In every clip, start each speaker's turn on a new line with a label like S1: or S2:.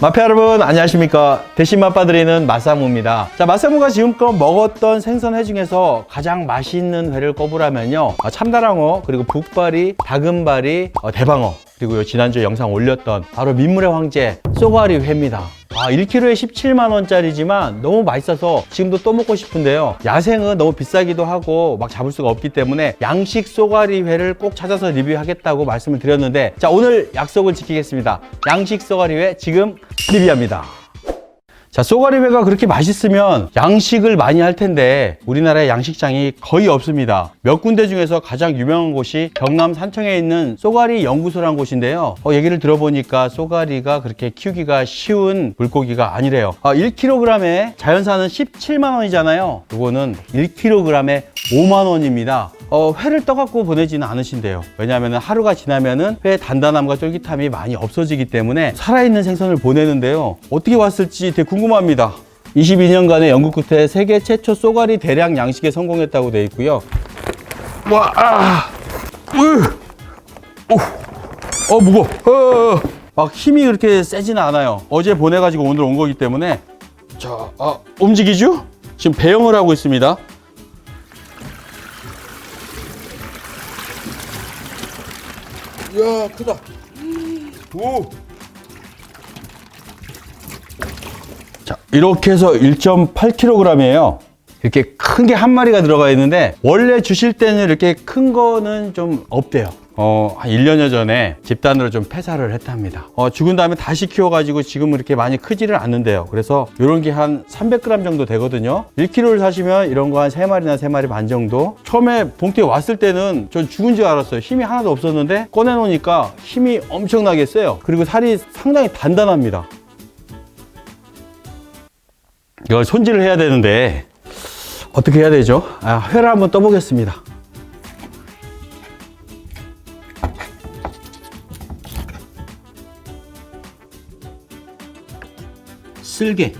S1: 마페 여러분 안녕하십니까? 대신 맛봐드리는 마사무입니다. 자 마사무가 지금껏 먹었던 생선 회 중에서 가장 맛있는 회를 꼽으라면요. 아, 참다랑어 그리고 북바리 다금바리 어, 대방어 그리고 요 지난주에 영상 올렸던 바로 민물의 황제 쏘가리 회입니다 아 1kg에 17만 원짜리지만 너무 맛있어서 지금도 또 먹고 싶은데요. 야생은 너무 비싸기도 하고 막 잡을 수가 없기 때문에 양식 쏘가리 회를 꼭 찾아서 리뷰하겠다고 말씀을 드렸는데 자 오늘 약속을 지키겠습니다. 양식 쏘가리 회 지금 리뷰합니다 자, 쏘가리회가 그렇게 맛있으면 양식을 많이 할 텐데 우리나라에 양식장이 거의 없습니다. 몇 군데 중에서 가장 유명한 곳이 경남 산청에 있는 쏘가리 연구소라는 곳인데요. 어, 얘기를 들어보니까 쏘가리가 그렇게 키우기가 쉬운 물고기가 아니래요. 아, 1kg에 자연산은 17만 원이잖아요. 이거는 1kg에 5만 원입니다. 어, 회를 떠갖고 보내지는 않으신대요. 왜냐하면 하루가 지나면은 회 단단함과 쫄깃함이 많이 없어지기 때문에 살아있는 생선을 보내는데요. 어떻게 왔을지 되게 궁금합니다. 22년간의 연구 끝에 세계 최초 쏘가리 대량 양식에 성공했다고 돼 있고요. 와, 아, 으, 오, 어, 무거워. 어, 막 힘이 그렇게 세지는 않아요. 어제 보내가지고 오늘 온 거기 때문에. 자, 아, 움직이죠? 지금 배영을 하고 있습니다. 이야 크다. 오. 자 이렇게 해서 1.8kg이에요. 이렇게 큰 게 한 마리가 들어가 있는데 원래 주실 때는 이렇게 큰 거는 좀 없대요 어, 한 1년여 전에 집단으로 좀 폐사를 했답니다. 어, 죽은 다음에 다시 키워가지고 지금 이렇게 많이 크지를 않는데요. 그래서 이런 게 한 300g 정도 되거든요. 1kg를 사시면 이런 거 한 3마리나 3마리 반 정도. 처음에 봉투에 왔을 때는 전 죽은 줄 알았어요. 힘이 하나도 없었는데 꺼내놓으니까 힘이 엄청나게 세요. 그리고 살이 상당히 단단합니다. 이걸 손질을 해야 되는데 어떻게 해야 되죠? 아, 회를 한번 떠보겠습니다. 쓸개.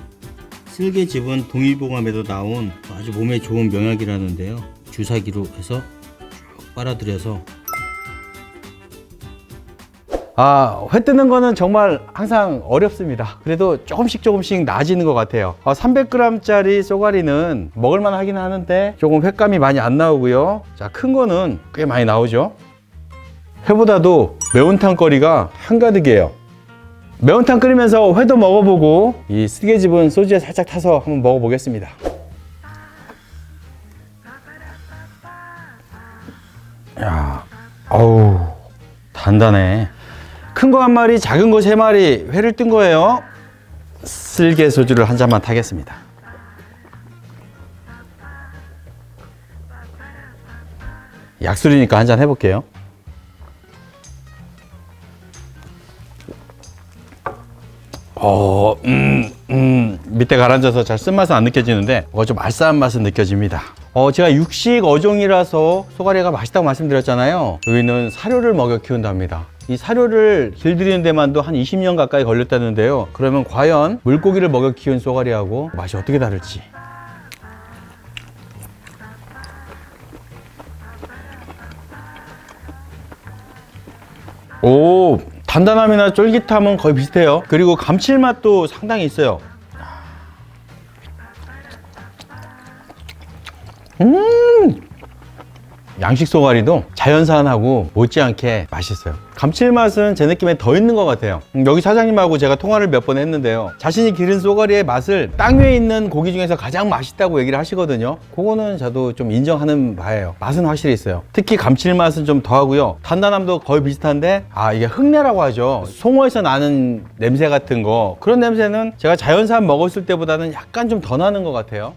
S1: 쓸개즙은 동의보감에도 나온 아주 몸에 좋은 명약이라는데요. 주사기로 해서 쭉 빨아들여서 아, 회 뜨는 거는 정말 항상 어렵습니다. 그래도 조금씩 조금씩 나아지는 것 같아요. 아, 300g짜리 쏘가리는 먹을만 하긴 하는데 조금 횟감이 많이 안 나오고요. 자, 큰 거는 꽤 많이 나오죠. 회보다도 매운탕 거리가 한가득이에요. 매운탕 끓이면서 회도 먹어보고 이 쓰개즙은 소주에 살짝 타서 한번 먹어보겠습니다. 야, 어우, 단단해. 큰 거 한 마리, 작은 거 세 마리 회를 뜬 거예요. 쓸개 소주를 한 잔만 타겠습니다. 약술이니까 한 잔 해볼게요. 음, 밑에 가라앉아서 잘 쓴맛은 안 느껴지는데, 뭐가 좀 알싸한 맛은 느껴집니다. 어, 제가 육식 어종이라서 소가리가 맛있다고 말씀드렸잖아요. 여기는 사료를 먹여 키운답니다. 이 사료를 길들이는 데만도 한 20년 가까이 걸렸다는데요. 그러면 과연 물고기를 먹여 키운 소가리하고 맛이 어떻게 다를지. 오, 단단함이나 쫄깃함은 거의 비슷해요. 그리고 감칠맛도 상당히 있어요. 음! 양식 소가리도 자연산하고 못지않게 맛있어요. 감칠맛은 제 느낌에 더 있는 것 같아요. 음, 여기 사장님하고 제가 통화를 몇 번 했는데요. 자신이 기른 소가리의 맛을 땅 위에 있는 고기 중에서 가장 맛있다고 얘기를 하시거든요. 그거는 저도 좀 인정하는 바예요. 맛은 확실히 있어요. 특히 감칠맛은 좀 더하고요. 단단함도 거의 비슷한데 아 이게 흙내라고 하죠. 송어에서 나는 냄새 같은 거 그런 냄새는 제가 자연산 먹었을 때보다는 약간 좀 더 나는 것 같아요.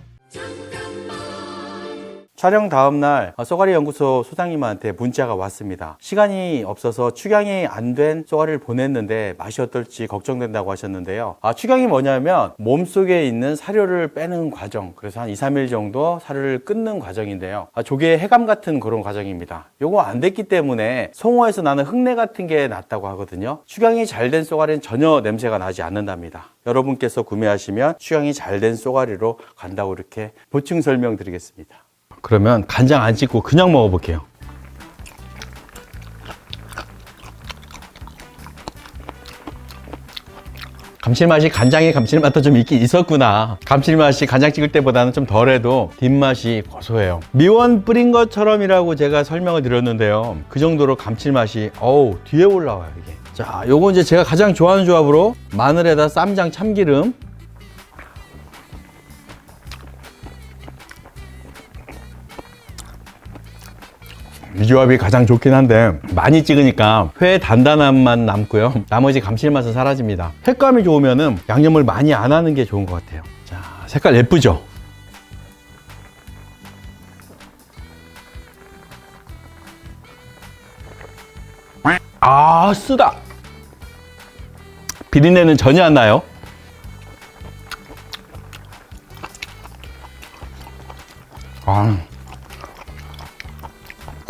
S1: 촬영 다음 날 쏘가리 연구소 소장님한테 문자가 왔습니다. 시간이 없어서 축양이 안 된 쏘가리를 보냈는데 맛이 어떨지 걱정된다고 하셨는데요. 아, 축양이 뭐냐면 몸속에 있는 사료를 빼는 과정. 그래서 한 2, 3일 정도 사료를 끊는 과정인데요. 아, 조개 해감 같은 그런 과정입니다. 요거 안 됐기 때문에 송어에서 나는 흙내 같은 게 났다고 하거든요. 축양이 잘 된 쏘가리는 전혀 냄새가 나지 않는답니다. 여러분께서 구매하시면 축양이 잘 된 쏘가리로 간다고 이렇게 보충 설명드리겠습니다. 그러면 간장 안 찍고 그냥 먹어볼게요. 감칠맛이 간장의 감칠맛도 좀 있긴 있었구나. 감칠맛이 간장 찍을 때보다는 좀 덜해도 뒷맛이 고소해요. 미원 뿌린 것처럼이라고 제가 설명을 드렸는데요. 그 정도로 감칠맛이 어우 뒤에 올라와요 이게. 자, 요거 이제 제가 가장 좋아하는 조합으로 마늘에다 쌈장 참기름 이 조합이 가장 좋긴 한데. 많이 찍으니까 회 단단함만 남고요. 나머지 감칠맛은 사라집니다. 색감이 좋으면은 양념을 많이 안 하는 게 좋은 것 같아요. 자 색깔 예쁘죠? 아 쓰다! 비린내는 전혀 안 나요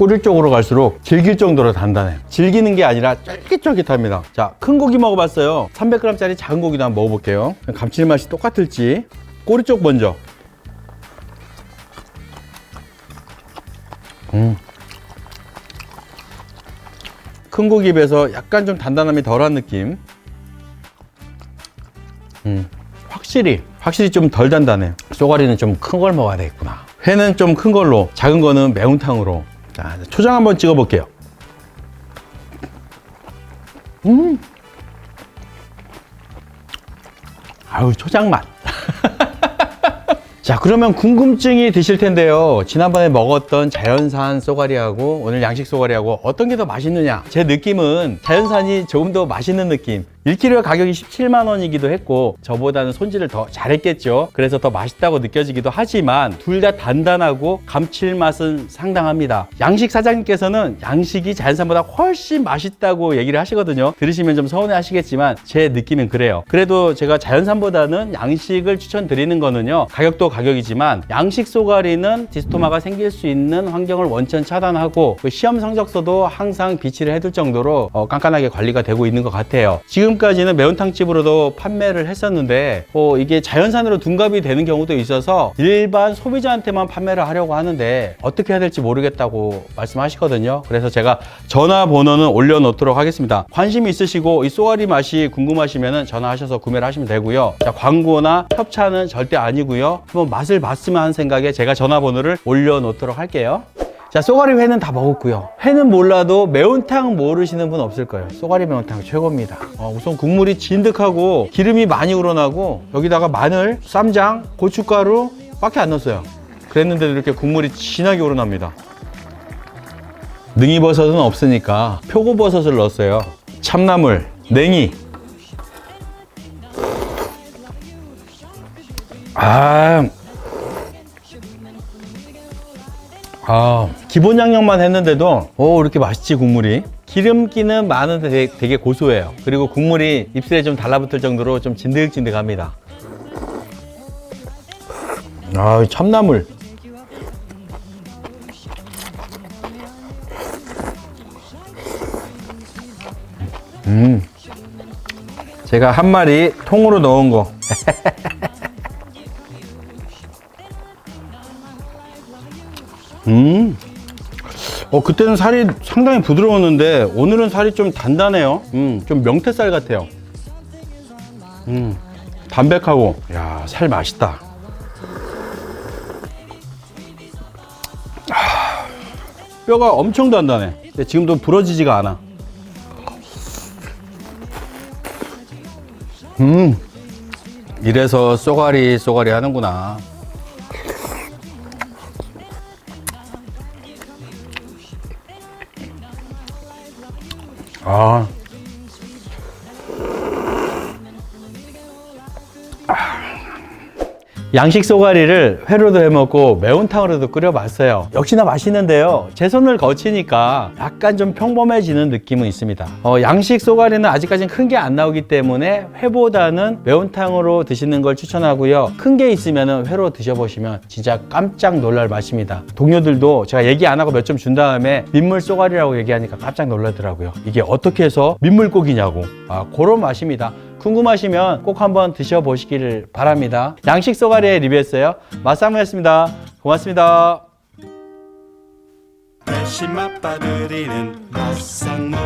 S1: 끓일 쪽으로 갈수록 질길 정도로 단단해. 질기는 게 아니라 쫄깃쫄깃합니다. 자, 큰 고기 먹어봤어요. 300g짜리 작은 고기도 한번 먹어볼게요. 감칠맛이 똑같을지. 꼬리 쪽 먼저. 음. 큰 고기에 비해서 약간 좀 단단함이 덜한 느낌. 음. 확실히, 확실히 좀 덜 단단해. 쏘가리는 좀 큰 걸 먹어야 되겠구나. 회는 좀 큰 걸로, 작은 거는 매운탕으로. 자, 초장 한번 찍어 볼게요. 음. 아유, 초장 맛. 자, 그러면 궁금증이 드실 텐데요. 지난번에 먹었던 자연산 쏘가리하고 오늘 양식 쏘가리하고 어떤 게 더 맛있느냐? 제 느낌은 자연산이 조금 더 맛있는 느낌. 1kg 가격이 17만 원이기도 했고 저보다는 손질을 더 잘했겠죠. 그래서 더 맛있다고 느껴지기도 하지만 둘 다 단단하고 감칠맛은 상당합니다. 양식 사장님께서는 양식이 자연산보다 훨씬 맛있다고 얘기를 하시거든요. 들으시면 좀 서운해 하시겠지만 제 느낌은 그래요. 그래도 제가 자연산보다는 양식을 추천드리는 거는요. 가격도 가격이지만 양식 쏘가리는 디스토마가 생길 수 있는 환경을 원천 차단하고 그 시험 성적서도 항상 비치를 해둘 정도로 어, 깐깐하게 관리가 되고 있는 것 같아요. 지금 까지는 매운탕집으로도 판매를 했었는데 어, 이게 자연산으로 둔갑이 되는 경우도 있어서 일반 소비자한테만 판매를 하려고 하는데 어떻게 해야 될지 모르겠다고 말씀하시거든요. 그래서 제가 전화번호는 올려놓도록 하겠습니다. 관심 있으시고 이 쏘가리 맛이 궁금하시면 전화하셔서 구매를 하시면 되고요. 자, 광고나 협찬은 절대 아니고요. 한번 맛을 봤으면 하는 생각에 제가 전화번호를 올려놓도록 할게요. 자, 쏘가리 회는 다 먹었고요. 회는 몰라도 매운탕 모르시는 분 없을 거예요. 쏘가리 매운탕 최고입니다. 어, 우선 국물이 진득하고 기름이 많이 우러나고 여기다가 마늘, 쌈장, 고춧가루 밖에 안 넣었어요. 그랬는데도 이렇게 국물이 진하게 우러납니다. 능이버섯은 없으니까 표고버섯을 넣었어요. 참나물, 냉이. 아, 아, 기본 양념만 했는데도 오 이렇게 맛있지 국물이. 기름기는 많은데 되게, 되게 고소해요. 그리고 국물이 입술에 좀 달라붙을 정도로 좀 진득진득합니다. 아 참나물. 음. 제가 한 마리 통으로 넣은 거 음. 어, 그때는 살이 상당히 부드러웠는데 오늘은 살이 좀 단단해요. 음, 좀 명태살 같아요. 음, 담백하고, 야, 살 맛있다. 아, 뼈가 엄청 단단해. 근데 지금도 부러지지가 않아. 음, 이래서 쏘가리 쏘가리 하는구나. 아. 양식 쏘가리를 회로도 해먹고 매운탕으로도 끓여봤어요. 역시나 맛있는데요. 제 손을 거치니까 약간 좀 평범해지는 느낌은 있습니다. 어, 양식 쏘가리는 아직까지는 큰 게 안 나오기 때문에 회보다는 매운탕으로 드시는 걸 추천하고요. 큰 게 있으면 회로 드셔보시면 진짜 깜짝 놀랄 맛입니다. 동료들도 제가 얘기 안 하고 몇 점 준 다음에 민물 쏘가리라고 얘기하니까 깜짝 놀라더라고요. 이게 어떻게 해서 민물고기냐고. 아, 그런 맛입니다. 궁금하시면 꼭 한번 드셔보시기를 바랍니다. 양식 쏘가리에 리뷰했어요. 마사무였습니다. 고맙습니다.
S2: 대신 맛봐드리는 맛상무